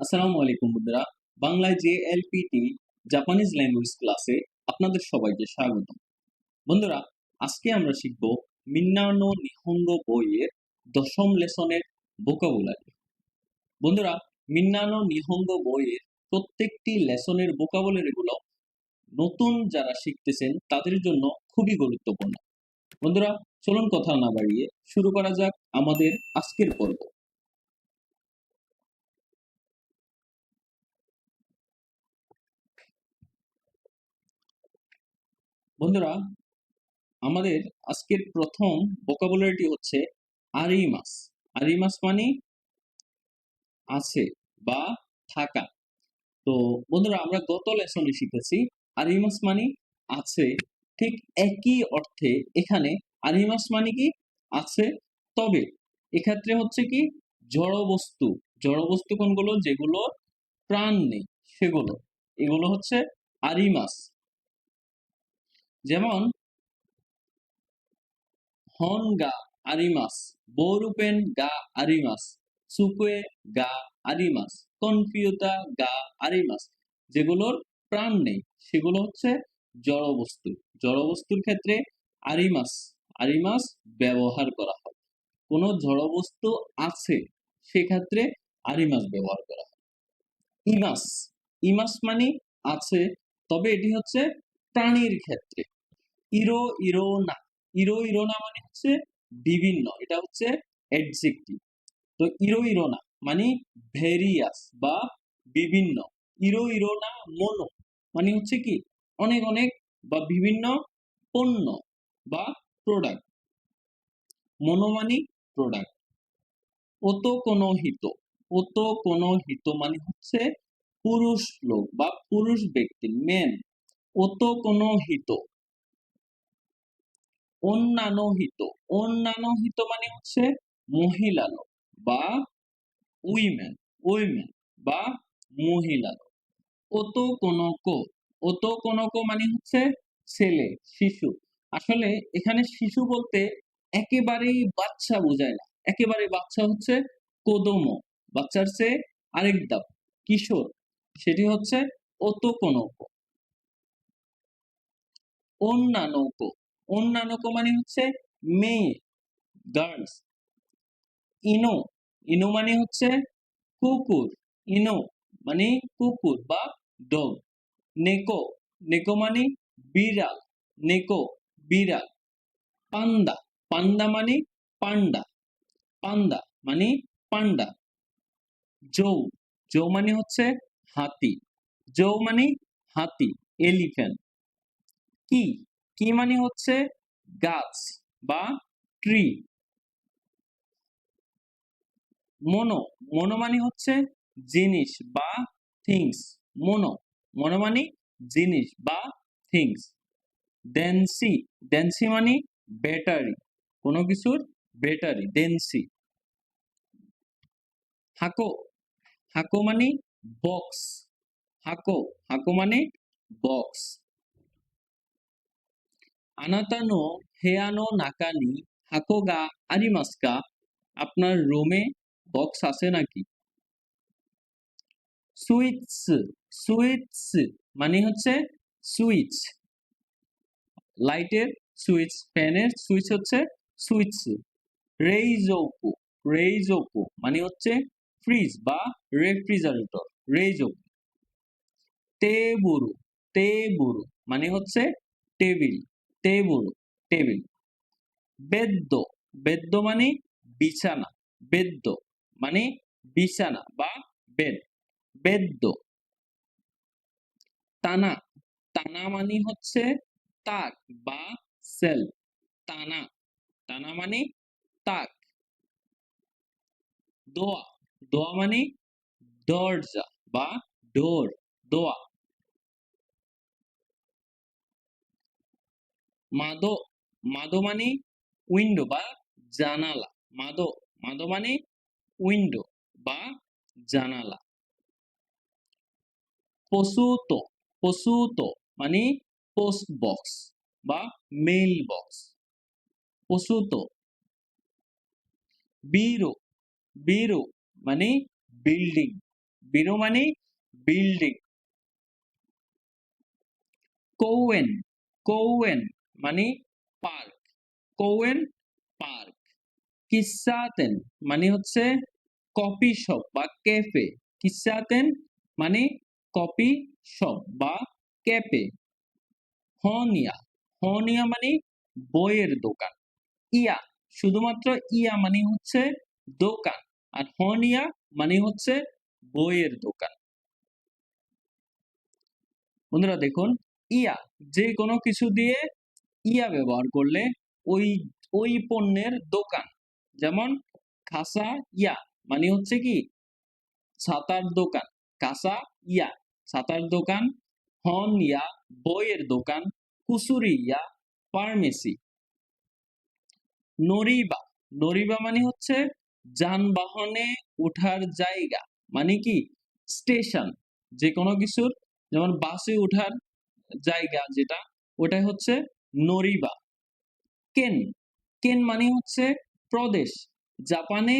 আসসালামু আলাইকুম বন্ধুরা। বাংলায় যে এলপিটি জাপানিজ ল্যাঙ্গুয়েজ ক্লাসে আপনাদের সবাইকে স্বাগতম বন্ধুরা, আজকে আমরা শিখব মিন্নানো নিহঙ্গ বইয়ের দশম লেসনের ভোকাবুলারি বন্ধুরা, মিন্নানো নিহঙ্গ বইয়ের প্রত্যেকটি লেসনের ভোকাবুলারিগুলো নতুন যারা শিখতেছেন, তাদের জন্য খুবই গুরুত্বপূর্ণ। বন্ধুরা, চলুন কথা না বাড়িয়ে শুরু করা যাক আমাদের আজকের পর্ব। বন্ধুরা, আমাদের আজকের প্রথম ভোকাবুলারিটি হচ্ছে আরিমাস আরিমাস মানে আছে বা থাকা। তো বন্ধুরা, আমরা গত লেসনে শিখেছি আরিমাস মানে আছে ঠিক একই অর্থে এখানে আরিমাস মানে কি? আছে। তবে এক্ষেত্রে হচ্ছে কি? জড় বস্তু। জড় বস্তু কোনগুলো? যেগুলো প্রাণ নেই, সেগুলো। এগুলো হচ্ছে আরিমাস যেমন হন গা আরিমাস বোরুপেন গা আরিমাস সুকুয়ে গা আরিমাস কনফিউতা গা আরিমাস যেগুলোর প্রাণ নেই, সেগুলো হচ্ছে জড়বস্তু জড়বস্তুর ক্ষেত্রে আরিমাস আরিমাস ব্যবহার করা হয়। কোনো জড়বস্তু আছে, সেক্ষেত্রে আরিমাস ব্যবহার করা হয়। ইমাস ইমাস মানে আছে, তবে এটি হচ্ছে প্রাণীর ক্ষেত্রে। ইরো ইরো না ইরো ইরো না মানে হচ্ছে বিভিন্ন, এটা হচ্ছে অ্যাডজেক্টিভ তো ইরো ইরো না মানে ভেরিয়াস বা বিভিন্ন। ইরো ইরো না মনো মানে হচ্ছে কি? অনেক অনেক বা বিভিন্ন পণ্য বা প্রোডাক্ট মনো মানে প্রোডাক্ট অত কোনো হিত অত কোনো হিত মানে হচ্ছে পুরুষ লোক বা পুরুষ ব্যক্তি মেন অত কোনো হিত। অন্যান্য হিত অন্যান্য হিত মানে হচ্ছে মহিলা লোক বা উইমেন উইমেন বা মহিলা লোক অত কনক অত কনক মানে হচ্ছে ছেলে, শিশু। আসলে এখানে শিশু বলতে একেবারেই বাচ্চা বোঝায় না। একেবারে বাচ্চা হচ্ছে কোদম, বাচ্চার চেয়ে আরেক ধাপ কিশোর। সেটি হচ্ছে অত কনক। অন্যান্য অন্যান্য মানে হচ্ছে মেয়ে গার্লস, ইনো ইনো মানে হচ্ছে কুকুর, ইনো মানে কুকুর বা ডগ, নেকো নেকো মানে বিড়াল, নেকো বিড়াল, পান্ডা পান্ডা মানে পান্ডা পান্ডা মানে পান্ডা, জৌ জৌ মানে হচ্ছে হাতি, জৌ মানে হাতি, এলিফ্যান্ট, কি? কি মানে হচ্ছে? গাছ বা ট্রি মনো মনো মানে হচ্ছে জিনিস বা থিংস মনো মনো মানে জিনিস বা থিংস ডেন্সি ডেন্সি মানে ব্যাটারি কোনো কিছুর ব্যাটারি ডেন্সি হাকো হাকো মানে বক্স হাকো হাকো মানে বক্স আনাতা নো হেয়া নো নাকা নি হাকো গা আরিমাসু কা আপনার রুমে বক্স আছে নাকি? সুইচ সুইচ মানে হচ্ছে সুইচ লাইটের সুইচ ফ্যানের সুইচ হচ্ছে সুইচ রেইজোকু রেইজোকু মানে হচ্ছে ফ্রিজ বা রেফ্রিজারেটর রেইজোকু টেবুরু টেবুরু মানে হচ্ছে টেবিল টেবুল, টেবিল। বেদ্য বেদ্য মানে বিছানা, বেদ্য মানে বিছানা বা বেড, বেদ্য। টানা টানা মানে হচ্ছে তাক বা সেল। টানা টানা মানে তাক। দোয়া দোয়া মানে দরজা বা ডোর, দোয়া। মাদো মাদো মানে উইন্ডো বা জানালা। মাদো মাদো মানে উইন্ডো বা জানালা। পশুতো পশুতো মানে পোস্ট বক্স বা মেইল বক্স। পশুতো। বিরো বিরো মানে বিল্ডিং। বিরো মানে বিল্ডিং। কৌয়েন কৌয়েন মানে পার্ক কোয়েন পার্ক কিসাতেন মানে হচ্ছে কপি শপ বা ক্যাফে কিসাতেন মানে কপি শপ বা ক্যাফে হনিয়া হনিয়া মানে বইয়ের দোকান. ইয়া শুধুমাত্র ইয়া মানে হচ্ছে দোকান আর হনিয়া মানে হচ্ছে বইয়ের দোকান। বন্ধুরা দেখুন ইয়া যে কোনো কিছু দিয়ে ইয়া ব্যবহার করলে ওই ওই পণ্যের দোকান, যেমন খাসা ইয়া মানে হচ্ছে কি? ছাতার দোকান কাসা ইয়া, ছাতার দোকান হন ইয়া, বইয়ের দোকান কুসুরি ইয়া, ফার্মেসি। নরিবা নরিবা মানে হচ্ছে যানবাহনে ওঠার জায়গা মানে কি? স্টেশন যে কোনো কিছুর, যেমন বাসে ওঠার জায়গা যেটা, ওটাই হচ্ছে নরিবা। কেন? কেন মানে হচ্ছে প্রদেশ। জাপানে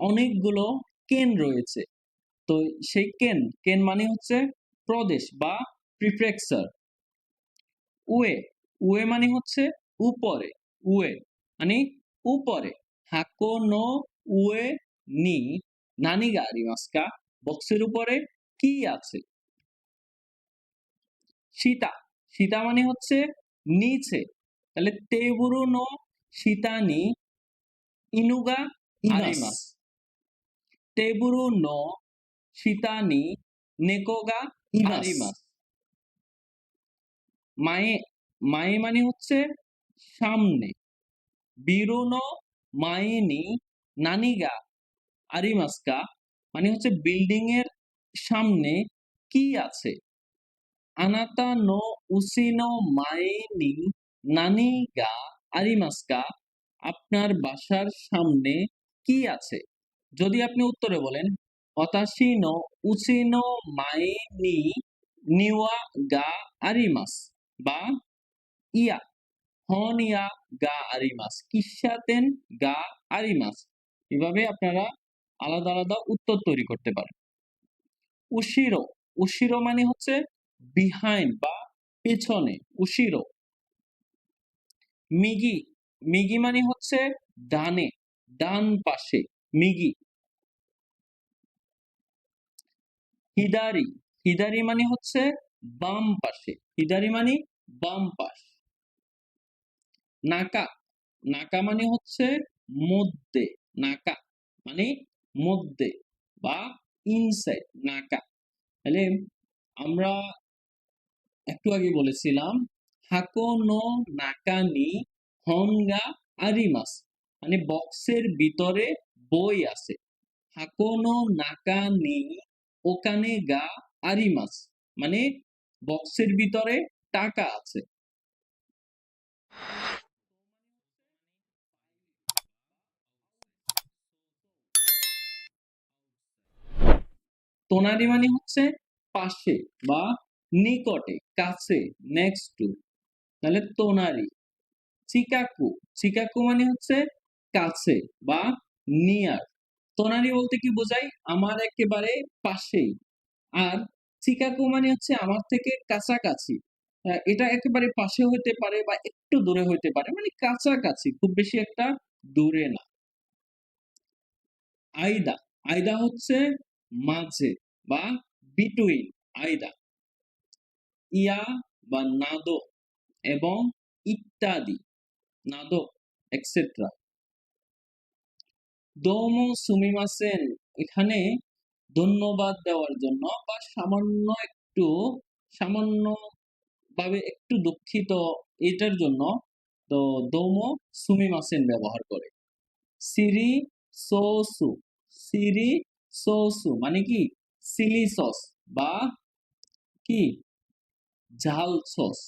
অনেকগুলো কেন রয়েছে। তো সেই কেন কেন মানে হচ্ছে প্রদেশ বা প্রিফেকচার উয়ে উয়ে মানে হচ্ছে উপরে, উয়ে মানে উপরে। হাকো নো উয়ে নি নানিগা আরিমাস্কা বক্সের উপরে কি আছে? সীতা সীতা মানে হচ্ছে নিচে। তাহলে তেবুরু নো সীতানি ইনুগা আরিমাস তেবুরু নো সীতানি নেকোগা আরিমাস মায়ে মায়ে মানে হচ্ছে সামনে। বিরুনো মাইনি নানিগা আরিমাস্কা মানে হচ্ছে বিল্ডিং এর সামনে কি আছে? আনাতা নো মাইনি নানিগা আরিমাস্কা আপনার বাসার সামনে কি আছে যদি আপনি উত্তরে বলেন অতাশি নো উসিনো মাইনি নিওয়া গা আরিমাস বা ইয়া গা গা আপনারা আলাদা আলাদা উত্তর তৈরি করতে পারেন উশিরো উশিরো মানে হচ্ছে বিহাইন্ড বা পেছনে, উশিরো। মিগি মিগি মানে হচ্ছে ডানে, ডান পাশে, মিগি। হিদারি হিদারি মানে হচ্ছে বাম পাশে, হিদারি মানে বাম পাশ। নাকা নাকা মানে হচ্ছে মধ্যে, নাকা মানে মধ্যে বা ইনসাইড নাকা। তাহলে আমরা একটু আগে বলেছিলাম হাকো নো নাকানি হনগা আরিমাস। মানে বক্সের ভিতরে বই আছে। হাকো নো নাকানি ওখানে গা আরিমাস। মানে বক্সের ভিতরে টাকা আছে। তোনারি মানে হচ্ছে পাশে বা নিকটে, কাছে নেক্সট টু তাহলে তোনারি চিকাকু চিকাকু মানে হচ্ছে কাছে বা নিয়ার তোনারি বলতে কি বোঝায়? আমার একেবারে পাশেই, আর চিকাকু মানে হচ্ছে আমার থেকে কাছাকাছি এটা একেবারে পাশে হইতে পারে বা একটু দূরে হইতে পারে মানে কাছাকাছি, খুব বেশি একটা দূরে না। আইদা আইদা হচ্ছে মাঝে বা বিটুইন আইদা। ইয়া বা নাদো এবং ইত্যাদি। নাদো এক্সেট্রা দোমো সুমিমাসেন, এখানে ধন্যবাদ দেওয়ার জন্য বা সামান্য একটু সামান্য ভাবে একটু দুঃখিত এটার জন্য তো দোমো সুমিমাসেন ব্যবহার করে। সিরি সোসু সিরি সোসু মানে কি? চিলি সস বা কি? ঝাল সস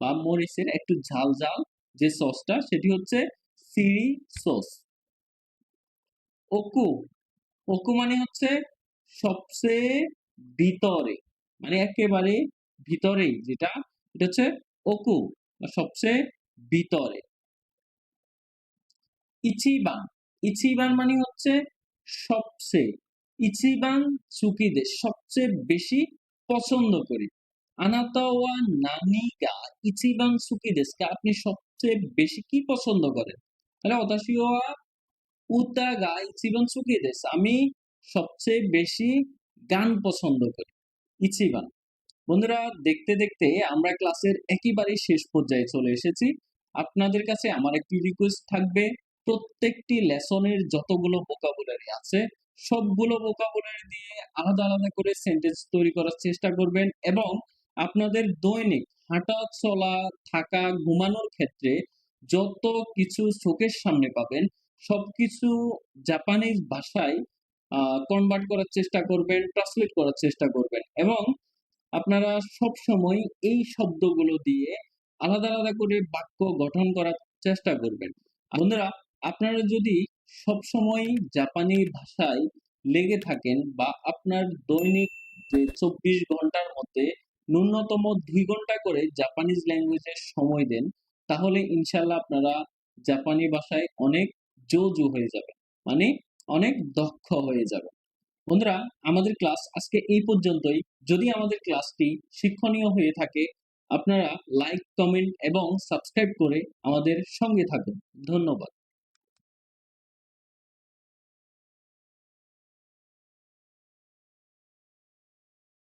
বা মরিচের একটু ঝাল ঝাল যে সসটা, সেটি হচ্ছে সিরি সস। ওকু ওকু মানে হচ্ছে সবচেয়ে ভিতরে মানে একেবারে ভিতরেই যেটা, এটা হচ্ছে ওকু বা সবচেয়ে ভিতরে। ইচিবান ইচিবান মানে হচ্ছে সবচেয়ে, ইচিবান সুকি দেশ সবচেয়ে বেশি পছন্দ করি। আনাতা ওয়া নানিগা ইচিবান সুকি দেশকে আপনি সবচেয়ে বেশি কি পছন্দ করেন? তাহলে অতাশি ওয়া উতাগা ইচিবান সুকি দেশ আমি সবচেয়ে বেশি গান পছন্দ করি ইচিবান বন্ধুরা, দেখতে দেখতে আমরা ক্লাসের একেবারেই শেষ পর্যায়ে চলে এসেছি। আপনাদের কাছে আমার একটি রিকোয়েস্ট থাকবে, প্রত্যেকটি লেসনের যতগুলো ভোকাবুলারি আছে, সবগুলো ভোকাবুলারি দিয়ে আলাদা আলাদা করে সেন্টেন্স তৈরি করার চেষ্টা করবেন এবং আপনাদের দৈনিক হাঁটা, চলা, থাকা, ঘুমানোর ক্ষেত্রে যত কিছু চোখের সামনে পাবেন, সবকিছু জাপানিজ ভাষায় কনভার্ট করার চেষ্টা করবেন ট্রান্সলেট করার চেষ্টা করবেন এবং আপনারা সব সময় এই শব্দগুলো দিয়ে আলাদা আলাদা করে বাক্য গঠন করার চেষ্টা করবেন। বন্ধুরা, আপনারা যদি সব সময় জাপানি ভাষায় লেগে থাকেন বা আপনার দৈনিক যে চব্বিশ ঘণ্টার মধ্যে ন্যূনতম দুই ঘণ্টা করে জাপানিজ ল্যাঙ্গুয়েজের সময় দেন, তাহলে ইনশাল্লাহ আপনারা জাপানি ভাষায় অনেক জোজু হয়ে যাবে মানে অনেক দক্ষ হয়ে যাবে বন্ধুরা, আমাদের ক্লাস আজকে এই পর্যন্তই। যদি আমাদের ক্লাসটি শিক্ষণীয় হয়ে থাকে, আপনারা লাইক কমেন্ট এবং সাবস্ক্রাইব করে আমাদের সঙ্গে থাকুন। ধন্যবাদ।